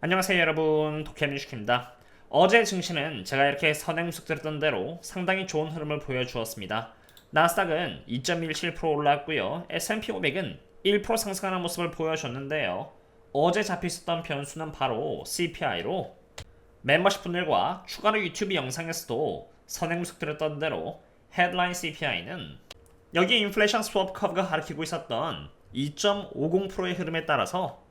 안녕하세요 여러분 도케민슈입니다 어제 증시는 제가 이렇게 선행 숙 드렸던 대로 상당히 좋은 흐름을 보여주었습니다. 나스닥은 2.17% 올랐고요. S&P 500은 1% 상승하는 모습을 보여줬는데요. 어제 잡혀있었던 변수는 바로 CPI로 멤버십 분들과 추가로 유튜브 영상에서도 선행 숙 드렸던 대로 헤드라인 CPI는 여기 인플레이션 스왑 커브가 가리키고 있었던 2.50%의 흐름에 따라서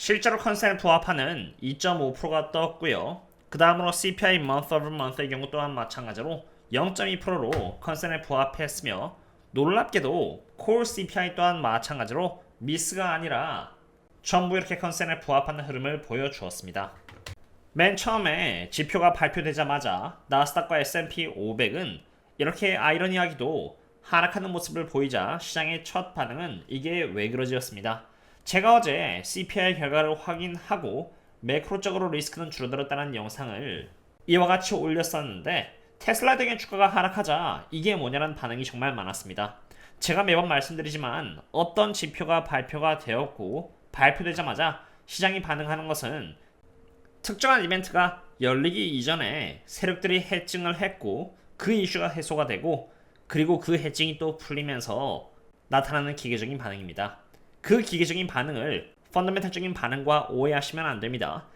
실제로 컨센에 부합하는 2.5%가 떴고요. 그 다음으로 CPI month over month의 경우 또한 마찬가지로 0.2%로 컨센에 부합했으며 놀랍게도 콜 CPI 또한 마찬가지로 미스가 아니라 전부 이렇게 컨센에 부합하는 흐름을 보여주었습니다. 맨 처음에 지표가 발표되자마자 나스닥과 S&P 500은 이렇게 아이러니하기도 하락하는 모습을 보이자 시장의 첫 반응은 이게 왜 그러지였습니다. 제가 어제 CPI 결과를 확인하고 매크로적으로 리스크는 줄어들었다는 영상을 이와 같이 올렸었는데 테슬라 등의 주가가 하락하자 이게 뭐냐는 반응이 정말 많았습니다. 제가 매번 말씀드리지만 어떤 지표가 발표가 되었고 발표되자마자 시장이 반응하는 것은 특정한 이벤트가 열리기 이전에 세력들이 해증을 했고 그 이슈가 해소가 되고 그리고 그 해증이 또 풀리면서 나타나는 기계적인 반응입니다. 그 기계적인 반응을 펀더멘탈적인 반응과 오해하시면 안 됩니다.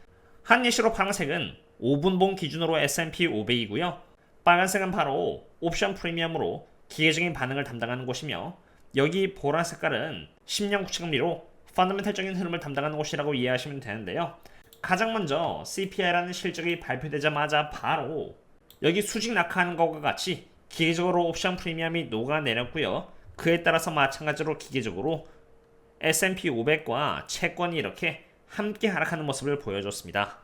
한 예시로 파란색은 5분봉 기준으로 S&P 500이고요. 빨간색은 바로 옵션 프리미엄으로 기계적인 반응을 담당하는 곳이며 여기 보라 색깔은 10년 국채금리로 펀더멘탈적인 흐름을 담당하는 곳이라고 이해하시면 되는데요. 가장 먼저 CPI라는 실적이 발표되자마자 바로 여기 수직 낙하하는 것과 같이 기계적으로 옵션 프리미엄이 녹아내렸고요. 그에 따라서 마찬가지로 기계적으로 S&P 500과 채권이 이렇게 함께 하락하는 모습을 보여줬습니다.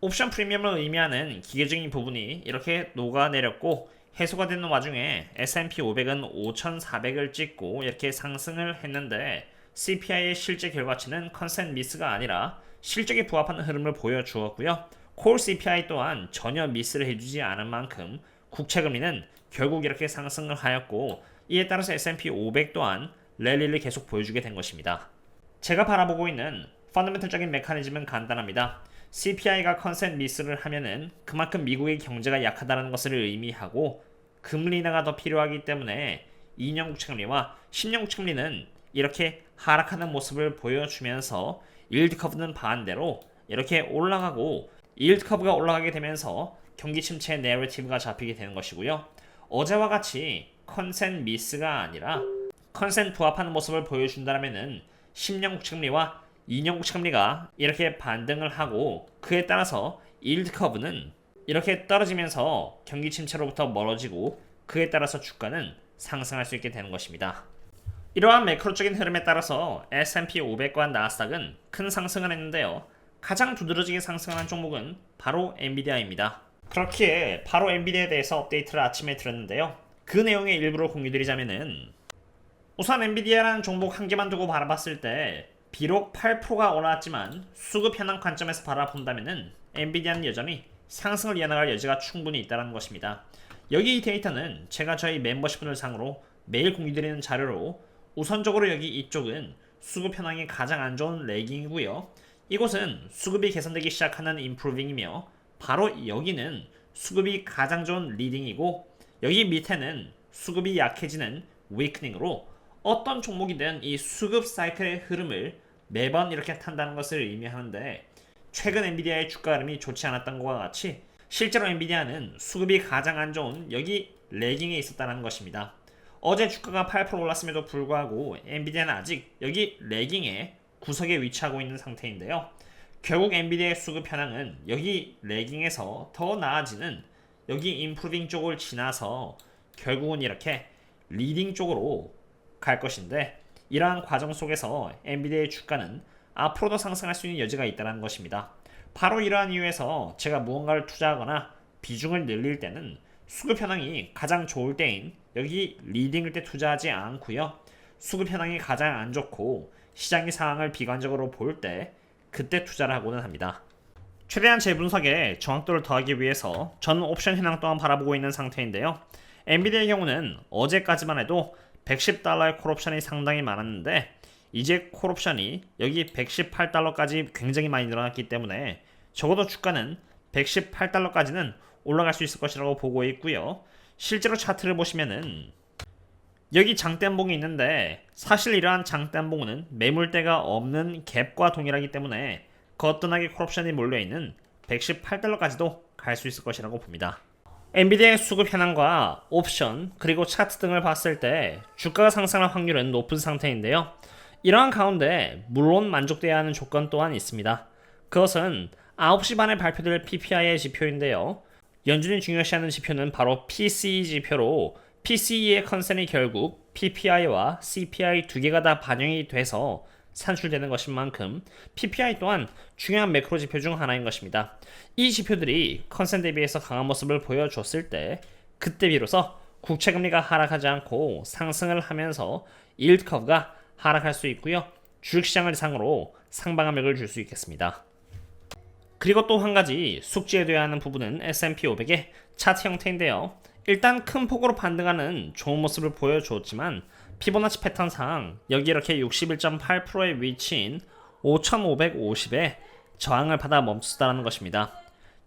옵션 프리미엄을 의미하는 기계적인 부분이 이렇게 녹아내렸고 해소가 되는 와중에 S&P 500은 5,400을 찍고 이렇게 상승을 했는데 CPI의 실제 결과치는 컨센 미스가 아니라 실적에 부합하는 흐름을 보여주었고요. 콜 CPI 또한 전혀 미스를 해주지 않은 만큼 국채금리는 결국 이렇게 상승을 하였고 이에 따라서 S&P 500 또한 랠리를 계속 보여주게 된 것입니다. 제가 바라보고 있는 펀더멘털적인 메커니즘은 간단합니다. CPI가 컨센 미스를 하면은 그만큼 미국의 경제가 약하다는 것을 의미하고 금리 인하가 더 필요하기 때문에 2년 국채금리와 10년 국채금리는 이렇게 하락하는 모습을 보여주면서 일드 커브는 반대로 이렇게 올라가고 일드 커브가 올라가게 되면서 경기 침체 내러티브가 잡히게 되는 것이고요. 어제와 같이 컨센 미스가 아니라 컨센 부합하는 모습을 보여준다면은 10년 국 채금리와 2년 국 채금리가 이렇게 반등을 하고 그에 따라서 일드 커브는 이렇게 떨어지면서 경기 침체로부터 멀어지고 그에 따라서 주가는 상승할 수 있게 되는 것입니다. 이러한 매크로적인 흐름에 따라서 S&P 500과 나스닥은 큰 상승을 했는데요. 가장 두드러지게 상승하는 종목은 바로 엔비디아입니다. 그렇기에 바로 엔비디아에 대해서 업데이트를 아침에 드렸는데요. 그 내용의 일부를 공유드리자면은 우선 엔비디아라는 종목 한 개만 두고 바라봤을 때 비록 8%가 올라왔지만 수급 현황 관점에서 바라본다면은 엔비디아는 여전히 상승을 이어나갈 여지가 충분히 있다는 것입니다. 여기 이 데이터는 제가 저희 멤버십분을 상으로 매일 공유드리는 자료로 우선적으로 여기 이쪽은 수급 현황이 가장 안 좋은 레깅이고요. 이곳은 수급이 개선되기 시작하는 임프루빙이며 바로 여기는 수급이 가장 좋은 리딩이고 여기 밑에는 수급이 약해지는 위크닝으로 어떤 종목이든 이 수급 사이클의 흐름을 매번 이렇게 탄다는 것을 의미하는데 최근 엔비디아의 주가 흐름이 좋지 않았던 것과 같이 실제로 엔비디아는 수급이 가장 안 좋은 여기 레깅에 있었다는 것입니다. 어제 주가가 8% 올랐음에도 불구하고 엔비디아는 아직 여기 레깅의 구석에 위치하고 있는 상태인데요. 결국 엔비디아의 수급 현황은 여기 레깅에서 더 나아지는 여기 임프루빙 쪽을 지나서 결국은 이렇게 리딩 쪽으로 갈 것인데 이러한 과정 속에서 엔비디아의 주가는 앞으로도 상승할 수 있는 여지가 있다는 것입니다. 바로 이러한 이유에서 제가 무언가를 투자하거나 비중을 늘릴 때는 수급 현황이 가장 좋을 때인 여기 리딩일 때 투자하지 않고요. 수급 현황이 가장 안 좋고 시장의 상황을 비관적으로 볼 때 그때 투자를 하고는 합니다. 최대한 제 분석에 정확도를 더하기 위해서 저는 옵션 현황 또한 바라보고 있는 상태인데요. 엔비디아의 경우는 어제까지만 해도 110달러의 콜옵션이 상당히 많았는데 이제 콜옵션이 여기 118달러까지 굉장히 많이 늘어났기 때문에 적어도 주가는 118달러까지는 올라갈 수 있을 것이라고 보고 있고요. 실제로 차트를 보시면은 여기 장대봉이 있는데 사실 이러한 장대봉은 매물대가 없는 갭과 동일하기 때문에 거뜬하게 콜옵션이 몰려있는 118달러까지도 갈 수 있을 것이라고 봅니다. 엔비디아의 수급 현황과 옵션 그리고 차트 등을 봤을 때 주가가 상승할 확률은 높은 상태인데요. 이러한 가운데 물론 만족돼야 하는 조건 또한 있습니다. 그것은 9시 반에 발표될 PPI의 지표인데요. 연준이 중요시하는 지표는 바로 PCE 지표로 PCE의 컨센이 결국 PPI와 CPI 두 개가 다 반영이 돼서 산출되는 것인 만큼 PPI 또한 중요한 매크로 지표 중 하나인 것입니다. 이 지표들이 컨센 대비해서 강한 모습을 보여줬을 때 그때 비로소 국채 금리가 하락하지 않고 상승을 하면서 일드 커브가 하락할 수 있고요. 주식시장을 상으로 상방함력을 줄 수 있겠습니다. 그리고 또 한 가지 숙지해둬야 하는 부분은 S&P 500의 차트 형태인데요. 일단 큰 폭으로 반등하는 좋은 모습을 보여줬지만 피보나치 패턴상 여기 이렇게 61.8%의 위치인 5550에 저항을 받아 멈추다라는 것입니다.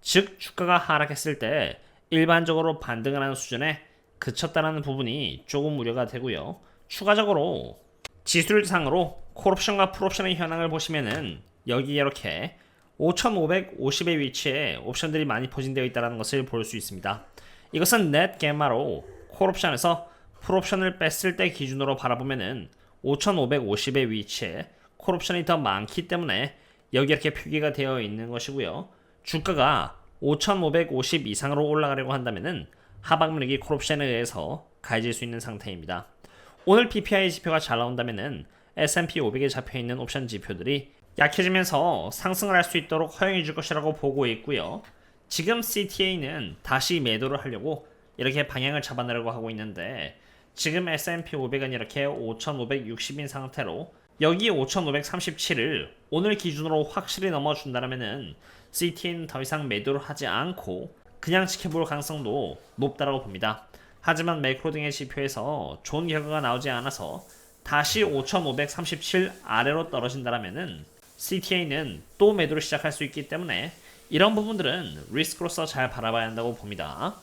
즉 주가가 하락했을 때 일반적으로 반등을 하는 수준에 그쳤다라는 부분이 조금 우려가 되고요. 추가적으로 지수율상으로 콜옵션과 풀옵션의 현황을 보시면은 여기 이렇게 5550의 위치에 옵션들이 많이 포진되어 있다는 것을 볼 수 있습니다. 이것은 넷 게마로 콜옵션에서 풀옵션을 뺐을 때 기준으로 바라보면은 5550의 위치에 콜옵션이 더 많기 때문에 여기 이렇게 표기가 되어 있는 것이고요. 주가가 5550 이상으로 올라가려고 한다면은 하방물기 콜옵션에 의해서 가해질 수 있는 상태입니다. 오늘 PPI 지표가 잘 나온다면은 S&P 500에 잡혀 있는 옵션 지표들이 약해지면서 상승을 할 수 있도록 허용해 줄 것이라고 보고 있고요. 지금 CTA는 다시 매도를 하려고 이렇게 방향을 잡아내려고 하고 있는데 지금 S&P 500은 이렇게 5,560인 상태로 여기 5,537을 오늘 기준으로 확실히 넘어준다면은 CTA는 더 이상 매도를 하지 않고 그냥 지켜볼 가능성도 높다라고 봅니다. 하지만 매크로 등의 지표에서 좋은 결과가 나오지 않아서 다시 5,537 아래로 떨어진다면은 CTA는 또 매도를 시작할 수 있기 때문에 이런 부분들은 리스크로서 잘 바라봐야 한다고 봅니다.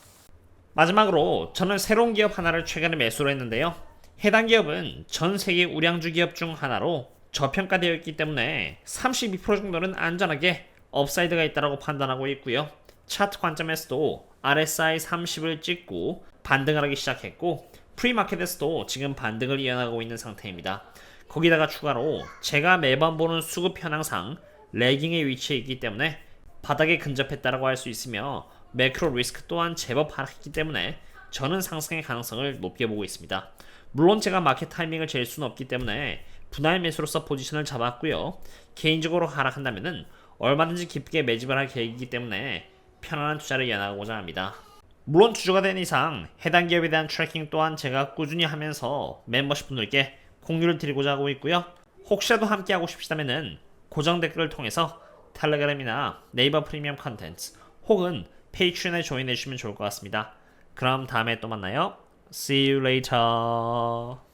마지막으로 저는 새로운 기업 하나를 최근에 매수를 했는데요. 해당 기업은 전 세계 우량주 기업 중 하나로 저평가되어 있기 때문에 32% 정도는 안전하게 업사이드가 있다고 판단하고 있고요. 차트 관점에서도 RSI 30을 찍고 반등을 하기 시작했고 프리마켓에서도 지금 반등을 이어나가고 있는 상태입니다. 거기다가 추가로 제가 매번 보는 수급 현황상 레깅의 위치에 있기 때문에 바닥에 근접했다라고 할 수 있으며 매크로 리스크 또한 제법 하락했기 때문에 저는 상승의 가능성을 높게 보고 있습니다. 물론 제가 마켓 타이밍을 잴 수는 없기 때문에 분할 매수로서 포지션을 잡았고요. 개인적으로 하락한다면은 얼마든지 기쁘게 매집을 할 계획이기 때문에 편안한 투자를 이어나가고자 합니다. 물론 주주가 된 이상 해당 기업에 대한 트래킹 또한 제가 꾸준히 하면서 멤버십 분들께 공유를 드리고자 하고 있고요. 혹시라도 함께 하고 싶으시다면은 고정 댓글을 통해서 텔레그램이나 네이버 프리미엄 컨텐츠 혹은 페이트론에 조인해 주시면 좋을 것 같습니다. 그럼 다음에 또 만나요. See you later.